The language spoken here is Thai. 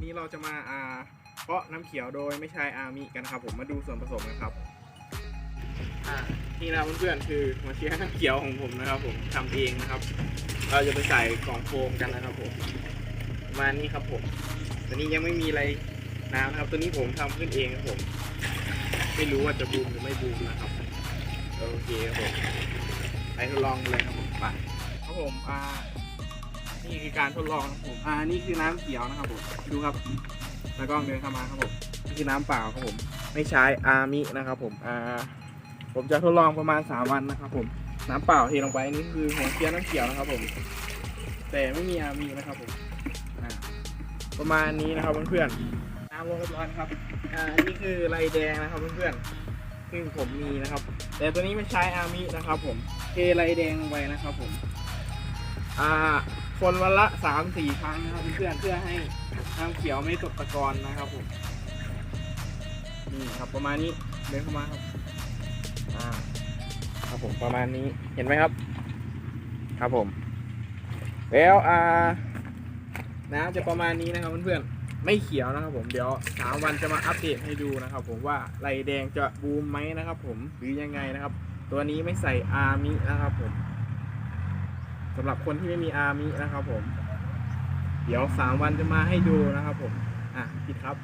วันนี้เราจะมาอ่าเพาะน้ำเขียวโดยไม่ใช้อามิกันนะครับ ผมมาดูส่วนผสมกันครับอ่านี่นะเพื่อนๆคือมาเชียร์น้ำเขียวของผมนะครับ ผมทำเองนะครับ เราจะไปใส่กล่องโฟมกันนะครับผมประมาณนี้ครับผมตัวนี้ยังไม่มีอะไรน้ำนะครับ ตัวนี้ผมทำขึ้นเองครับผม ไม่รู้ว่าจะบูมหรือไม่บูมนะครับโอเคครับผมไปทดลองกันเลยครับผมไปครับผมอ่า นี่คือการทดลองนะครับผมอ่านี่คือน้ำเขียวนะครับผมดูครับแล้วกล้องเดินเข้ามาครับผมนี่คือน้ำเปล่าครับผม ไม่ใช้อามินะครับผมอ่าผมจะทดลองประมาณสามวันนะครับผมน้ำเปล่าเทลงไปนี่คือหัวเชื้อน้ำเขียวนะครับผม แต่ไม่มีอามินะครับผมอ่าประมาณนี้นะครับเพื่อนๆน้ำลงเรียบร้อยนะครับอ่านี่คือไรแดงนะครับเพื่อนๆซึ่งผมมีนะครับ แต่ตัวนี้ไม่ใช้อามินะครับผมเทไรแดงลงไปนะครับผม อ่าคนวันละสามสี่ครั้งนะครับเพื่อนเพื่อให้น้ำเขียวไม่ตกตะกอนนะครับผมนี่ครับประมาณนี้เดินเข้ามาครับอ่าครับผมประมาณนี้เห็นไหมครับ ครับผม แล้วอ่าน้ำจะประมาณนี้นะครับเพื่อนๆไม่เขียวนะครับ ผมเดี๋ยวสามวันจะมาอัปเดตให้ดูนะครับ ผมว่าไรแดงจะบูมไหมนะครับ ผมหรือยังไงนะครับ ตัวนี้ไม่ใส่อามินะครับผม สำหรับคนที่ไม่มีอามินะครับผม เดี๋ยวสามวันจะมาให้ดูนะครับผม อะผิดครับ